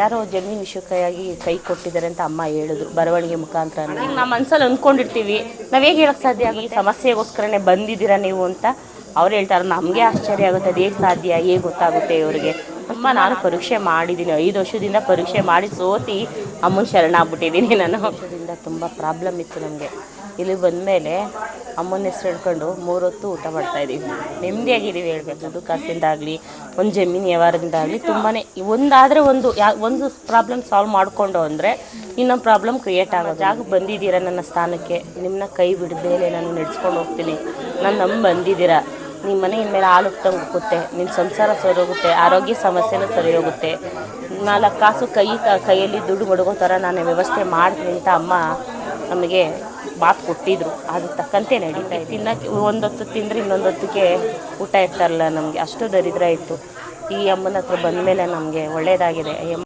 ಯಾರೋ ಜಮೀನ್ ವಿಷಯಕ್ಕಾಗಿ ಕೈ ಕೊಟ್ಟಿದ್ದಾರೆ ಅಂತ ಅಮ್ಮ ಹೇಳಿದ್ರು. ಬರವಣಿಗೆ ಮುಖಾಂತರ ನಮ್ಮ ಮನಸ್ಸಲ್ಲಿ ಅಂದ್ಕೊಂಡಿರ್ತೀವಿ ನಾವು ಹೇಗೆ ಹೇಳಕ್ ಸಾಧ್ಯ? ಆಗಲಿ ಸಮಸ್ಯೆಗೋಸ್ಕರನೇ ಬಂದಿದ್ದೀರಾ ನೀವು ಅಂತ ಅವ್ರು ಹೇಳ್ತಾರೆ. ನಮಗೆ ಆಶ್ಚರ್ಯ ಆಗುತ್ತೆ. ಅದು ಹೇಗೆ ಸಾಧ್ಯ? ಹೇಗೆ ಗೊತ್ತಾಗುತ್ತೆ ಇವರಿಗೆ? ಅಮ್ಮ, ನಾನು ಪರೀಕ್ಷೆ ಮಾಡಿದ್ದೀನಿ ಐದು ವರ್ಷದಿಂದ ಪರೀಕ್ಷೆ ಮಾಡಿ ಸೋತಿ ಅಮ್ಮನ ಶರಣಾಗ್ಬಿಟ್ಟಿದ್ದೀನಿ ನಾನು. ವರ್ಷದಿಂದ ತುಂಬ ಪ್ರಾಬ್ಲಮ್ ಇತ್ತು ನಮಗೆ. ಇಲ್ಲಿ ಬಂದಮೇಲೆ ಅಮ್ಮನ ಹೆಸ್ರು ಹೇಳ್ಕೊಂಡು ಮೂರೊತ್ತು ಊಟ ಮಾಡ್ತಾಯಿದ್ದೀವಿ ನೆಮ್ಮದಿಯಾಗಿದ್ದೀವಿ ಹೇಳ್ಬೇಕು ಕಸಿಂದ ಕಾಸಿಂದಾಗಲಿ, ಒಂದು ಜಮೀನು ವ್ಯವಹಾರದಿಂದಾಗಲಿ ತುಂಬಾ ಒಂದಾದರೆ ಒಂದು ಯಾ, ಒಂದು ಪ್ರಾಬ್ಲಮ್ ಸಾಲ್ವ್ ಮಾಡಿಕೊಂಡು ಅಂದರೆ ಇನ್ನೊಂದು ಪ್ರಾಬ್ಲಮ್ ಕ್ರಿಯೇಟ್ ಆಗೋ ಜಾಗ ಬಂದಿದ್ದೀರಾ ನನ್ನ ಸ್ಥಾನಕ್ಕೆ? ನಿಮ್ಮನ್ನ ಕೈ ಬಿಡದೇಲೆ ನಾನು ನಡೆಸ್ಕೊಂಡು ಹೋಗ್ತೀನಿ. ನಾನು ನಮ್ಮ ಬಂದಿದ್ದೀರಾ? ನಿಮ್ಮ ಮನೆ ಇನ್ಮೇಲೆ ಹಾಲು ತಂಗುತ್ತೆ ನಿಮ್ಮ ಸಂಸಾರ ಸರಿ ಹೋಗುತ್ತೆ ಆರೋಗ್ಯ ಸಮಸ್ಯೆನೂ ಸರಿ ಹೋಗುತ್ತೆ ನಾಲ್ಕು ಕಾಸು ಕೈ, ಕೈಯಲ್ಲಿ ದುಡ್ಡು ಮಡಗೋ ಥರ ನಾನು ವ್ಯವಸ್ಥೆ ಮಾಡ್ತೀನಿ ಅಂತ ಅಮ್ಮ ನಮಗೆ ಮಾತು ಕೊಟ್ಟಿದ್ರು. ಅದು ತಕ್ಕಂತೆ ನಡೀತಾ ಇತ್ತು ತಿನ್ನಕ್ಕೆ ಒಂದೊತ್ತು ತಿಂದರೆ ಇನ್ನೊಂದು ಹೊತ್ತಿಗೆ ಊಟ ಇರ್ತಾರಲ್ಲ ನಮಗೆ. ಅಷ್ಟು ದರಿದ್ರ ಇತ್ತು. ಈ ಅಮ್ಮನ ಹತ್ರ ಬಂದಮೇಲೆ ನಮಗೆ ಒಳ್ಳೆಯದಾಗಿದೆ